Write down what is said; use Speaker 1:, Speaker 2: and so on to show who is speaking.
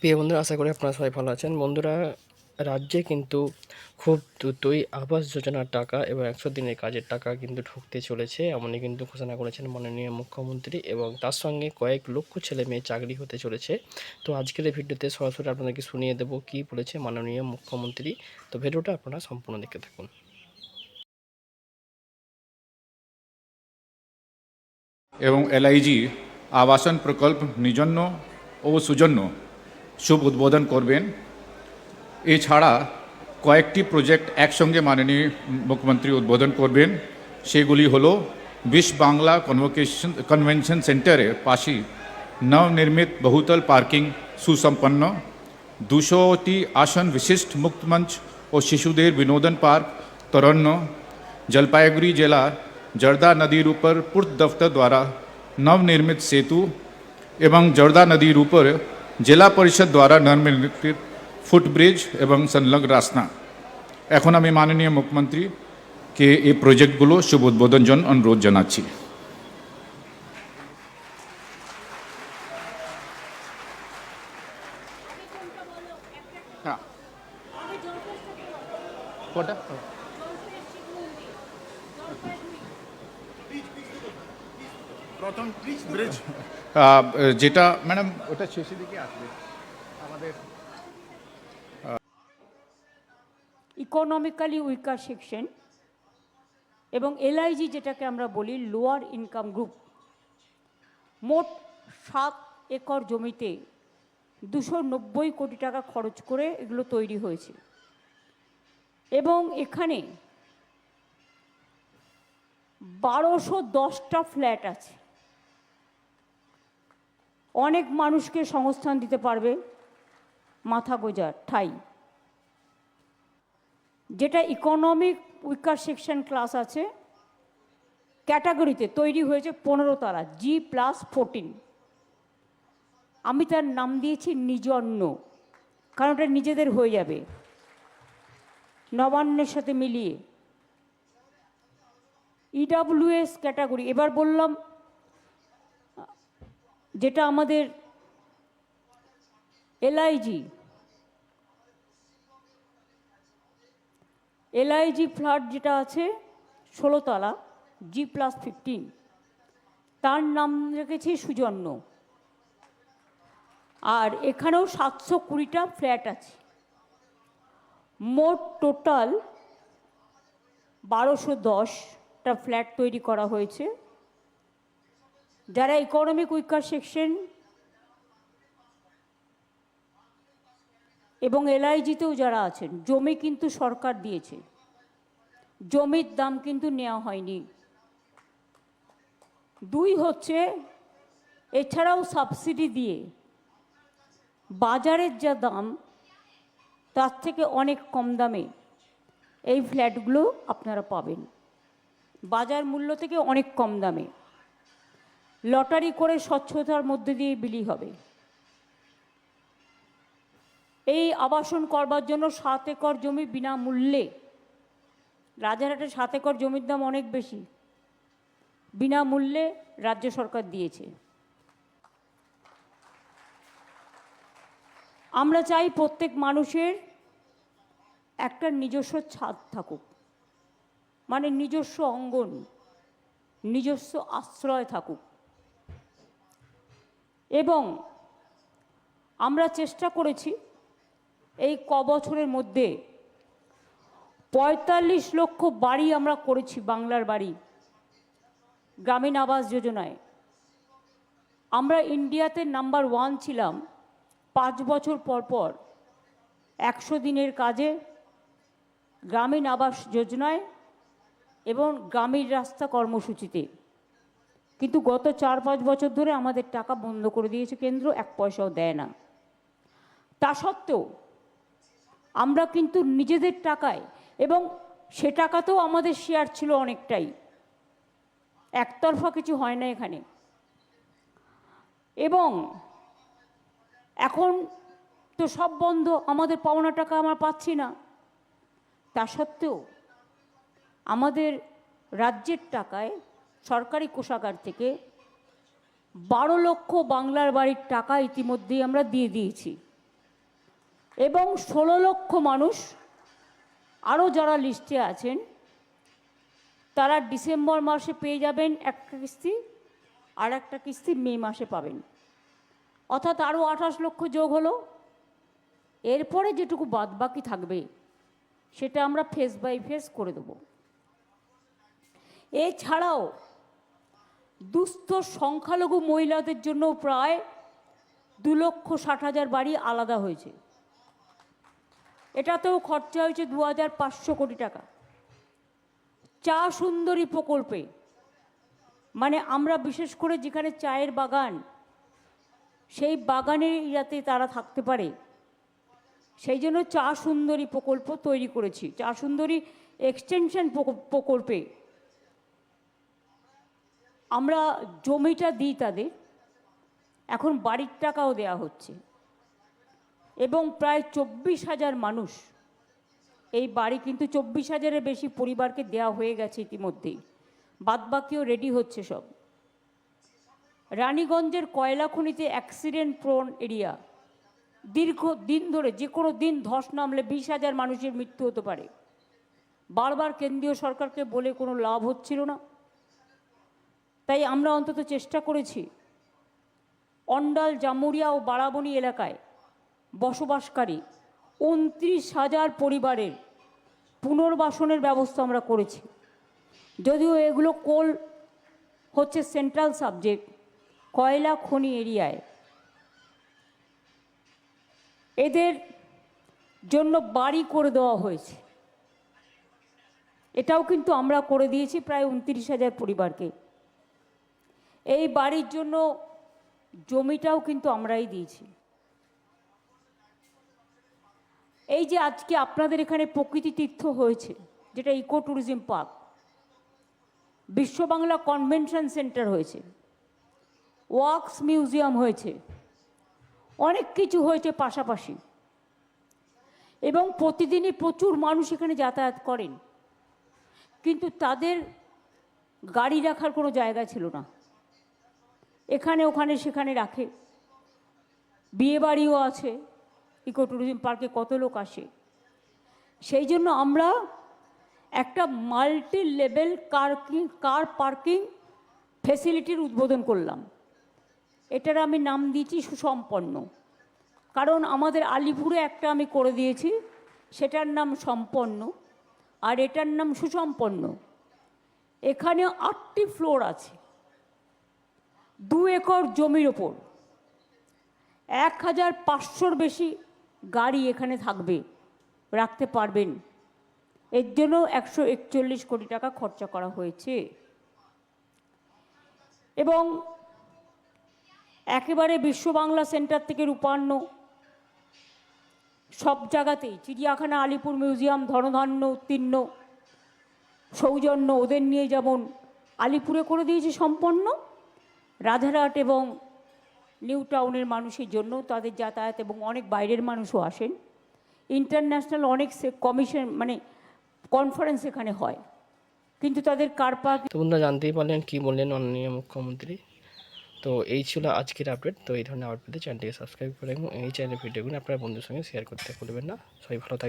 Speaker 1: প্রিয় বন্ধুরা, আশা করি আপনারা সবাই ভালো আছেন। বন্ধুরা, রাজ্যে কিন্তু খুব দ্রুতই আবাস যোজনার টাকা এবং একশো দিনের কাজের টাকা কিন্তু ঢুকতে চলেছে, এমনই কিন্তু ঘোষণা করেছেন মাননীয় মুখ্যমন্ত্রী এবং তার সঙ্গে কয়েক লক্ষ ছেলে মেয়ে চাকরি হতে চলেছে। তো আজকের এই ভিডিওতে সরাসরি আপনাদেরকে শুনিয়ে দেবো কী বলেছে মাননীয় মুখ্যমন্ত্রী। তো ভিডিওটা আপনারা সম্পূর্ণ দেখতে থাকুন।
Speaker 2: এবং এলআইজি আবাসন প্রকল্প নিজন্য ও সুজন্য শুভ উদ্বোধন করবেন এছাড়া কয়েকটি প্রজেক্ট একসঙ্গে মাননীয় মুখ্যমন্ত্রী উদ্বোধন করবেন সেগুলি হলো বিশ্ব বাংলা কনভোকেশন কনভেনশন সেন্টারের পাশে নবনির্মিত বহুতল পার্কিং সুসম্পন্ন দুশোটি আসন বিশিষ্ট মুক্ত মঞ্চ ও শিশুদের বিনোদন পার্ক তরণ্য জলপাইগুড়ি জেলা জর্দা নদীর উপর পূর্ত দফতর দ্বারা নবনির্মিত সেতু এবং জর্দা নদীর উপর জেলা পরিষদ দ্বারা নবনির্মিত ফুটব্রিজ এবং সংলগ্ন রাস্তা এখন আমি মাননীয় মুখ্যমন্ত্রীকে এই প্রজেক্টগুলো শুভ উদ্বোধন জন্য অনুরোধ জানাচ্ছি।
Speaker 3: প্রথম ব্রিজ
Speaker 2: যেটা ম্যাডাম ওটা শেষের দিকে আসবে। আমাদের
Speaker 4: ইকোনমিক্যালি উইকার সেকশন এবং এলআইজি যেটাকে আমরা বলি লোয়ার ইনকাম গ্রুপ মোট সাত একর জমিতে দুশো নব্বই কোটি টাকা খরচ করে এগুলো তৈরি হয়েছে। এবং এখানে বারোশো দশটা ফ্ল্যাট আছে। অনেক মানুষকে সংস্থান দিতে পারবে মাথা গোজার ঠাই। যেটা ইকোনমিক উইকার সেকশন ক্লাস আছে ক্যাটাগরিতে তৈরি হয়েছে পনেরো তারা জি প্লাস ফোরটিন আমি তার নাম দিয়েছি নিজন্য, কারণ ওটা নিজেদের হয়ে যাবে। নবান্নের সাথে মিলিয়ে। ইডাব্লিউএস ক্যাটাগরি এবার বললাম যেটা আমাদের এলআইজি এলআইজি ফ্ল্যাট যেটা আছে ষোলোতলা জি প্লাস ফিফটিন তার নাম রেখেছি সুজন্য। আর এখানেও সাতশো কুড়িটা ফ্ল্যাট আছে। মোট টোটাল বারোশো দশটা ফ্ল্যাট তৈরি করা হয়েছে। যারা ইকোনমিক উইকার সেকশন এবং এলআইজিতেও যারা আছেন, জমি কিন্তু সরকার দিয়েছে। জমির দাম কিন্তু নেওয়া হয়নি। দুই হচ্ছে, এছাড়াও সাবসিডি দিয়ে বাজারের যা দাম, তার থেকে অনেক কম দামে এই ফ্ল্যাটগুলো আপনারা পাবেন। বাজার মূল্য থেকে অনেক কম দামে। লটারি করে স্বচ্ছতার মধ্যে দিয়ে বিলি হবে। এই আবাসন করবার জন্য সাত একর জমি বিনামূল্যে। রাজারহাটে সাত একর জমির দাম অনেক বেশি। বিনামূল্যে রাজ্য সরকার দিয়েছে। আমরা চাই প্রত্যেক মানুষের একটা নিজস্ব ছাদ থাকুক। মানে নিজস্ব অঙ্গন, নিজস্ব আশ্রয় থাকুক। এবং আমরা চেষ্টা করেছি এই ক বছরের মধ্যে পঁয়তাল্লিশ লক্ষ বাড়ি আমরা করেছি বাংলার বাড়ি গ্রামীণ আবাস যোজনায়। আমরা ইন্ডিয়াতে নাম্বার ওয়ান ছিলাম পাঁচ বছর পর পর একশো দিনের কাজে গ্রামীণ আবাস যোজনায় এবং গ্রামীণ রাস্তা কর্মসূচিতে। কিন্তু গত চার পাঁচ বছর ধরে আমাদের টাকা বন্ধ করে দিয়েছে কেন্দ্র, এক পয়সাও দেয় না। তা সত্ত্বেও আমরা কিন্তু নিজেদের টাকায় এবং সে টাকাতেও আমাদের শেয়ার ছিল অনেকটাই। একতরফা কিছু হয় না এখানে। এবং এখন তো সব বন্ধ, আমাদের পাওনা টাকা আমরা পাচ্ছি না। তা সত্ত্বেও আমাদের রাজ্যের টাকায় সরকারি কোষাগার থেকে বারো লক্ষ বাংলার বাড়ির টাকা ইতিমধ্যেই আমরা দিয়ে দিয়েছি। এবং ষোলো লক্ষ মানুষ আরও যারা লিস্টে আছেন, তারা ডিসেম্বর মাসে পেয়ে যাবেন একটা কিস্তি আর একটা কিস্তি মে মাসে পাবেন। অর্থাৎ আরও আঠাশ লক্ষ যোগ হলো। এরপরে যেটুকু বাদবাকি থাকবে, সেটা আমরা ফেস বাই ফেস করে দেব। এছাড়াও দুস্থ সংখ্যালঘু মহিলাদের জন্য প্রায় দু লক্ষ ষাট হাজার বাড়ি আলাদা হয়েছে। এটাতেও খরচা হয়েছে দু হাজার পাঁচশো কোটি টাকা। চা সুন্দরী প্রকল্পে মানে আমরা বিশেষ করে যেখানে চায়ের বাগান, সেই বাগানে যাতে তারা থাকতে পারে, সেই জন্য চা সুন্দরী প্রকল্প তৈরি করেছি। চা সুন্দরী এক্সটেনশন প্রকল্পে আমরা জমিটা দিই তাদের, এখন বাড়ির টাকাও দেয়া হচ্ছে। এবং প্রায় চব্বিশ হাজার মানুষ, এই বাড়ি কিন্তু চব্বিশ হাজারের বেশি পরিবারকে দেওয়া হয়ে গেছে ইতিমধ্যেই। বাদবাকিও রেডি হচ্ছে সব। রানীগঞ্জের কয়লা খনিতে অ্যাক্সিডেন্ট প্রোন এরিয়া দীর্ঘ দিন ধরে, যে কোনো দিন ধস নামলে বিশ হাজার মানুষের মৃত্যু হতে পারে। বারবার কেন্দ্রীয় সরকারকে বলে কোনো লাভ হচ্ছিল না। তাই আমরা অন্তত চেষ্টা করেছি অন্ডাল জামুরিয়া ও বারাবণী এলাকায় বসবাসকারী উনত্রিশ হাজার পরিবারের পুনর্বাসনের ব্যবস্থা আমরা করেছি। যদিও এগুলো কোল হচ্ছে সেন্ট্রাল সাবজেক্ট কয়লা খনি এরিয়ায়। এদের জন্য বাড়ি করে দেওয়া হয়েছে। এটাও কিন্তু আমরা করে দিয়েছি প্রায় উনত্রিশ হাজার পরিবারকে। এই বাড়ির জন্য জমিটাও কিন্তু আমরাই দিয়েছি। এই যে আজকে আপনাদের এখানে প্রকৃতি তীর্থ হয়েছে, যেটা eco tourism park, Biswa Bangla convention centre হয়েছে, ওয়াক্স মিউজিয়াম হয়েছে, অনেক কিছু হয়েছে পাশাপাশি। এবং প্রতিদিনই প্রচুর মানুষ এখানে যাতায়াত করেন, কিন্তু তাদের গাড়ি রাখার কোনো জায়গা ছিল না। এখানে, ওখানে, সেখানে রাখে। বিয়ে বাড়িও আছে ইকো ট্যুরিজম পার্কে কত লোক আসে। সেই জন্য আমরা একটা multi level car car parking ফেসিলিটির উদ্বোধন করলাম। এটার আমি নাম দিয়েছি সুসম্পন্ন। কারণ আমাদের আলিপুরে একটা আমি করে দিয়েছি, সেটার নাম সম্পন্ন, আর এটার নাম সুসম্পন্ন। এখানে আটটি ফ্লোর আছে। দু একর জমির ওপর এক হাজার পাঁচশোর বেশি গাড়ি এখানে থাকবে, রাখতে পারবেন। এর জন্য একশো একচল্লিশ কোটি টাকা খরচা করা হয়েছে। এবং একেবারে বিশ্ব বাংলা সেন্টার থেকে রূপান্ন, সব জায়গাতেই চিড়িয়াখানা, আলিপুর মিউজিয়াম, ধনধান্য, উত্তীর্ণ, সৌজন্য, ওদের নিয়ে যেমন আলিপুরে করে দিয়েছে সম্পন্ন রাধারহাট এবং নিউ টাউনের মানুষের জন্য তাদের যাতায়াত এবং অনেক বাইরের মানুষও আসেন। ইন্টারন্যাশনাল অনেক কমিশন মানে কনফারেন্স এখানে হয়। কিন্তু তাদের কার পার্ক
Speaker 1: তো জানতেই পারলেন কী বললেন মাননীয় মুখ্যমন্ত্রী। তো এই ছিল আজকের আপডেট। তো এই ধরনের আপডেট চ্যানেলটিকে সাবস্ক্রাইব করে এবং এই চ্যানেলের ভিডিওগুলো আপনার বন্ধুর সঙ্গে শেয়ার করতে ভুলবেন না। সবাই ভালো থাকবেন।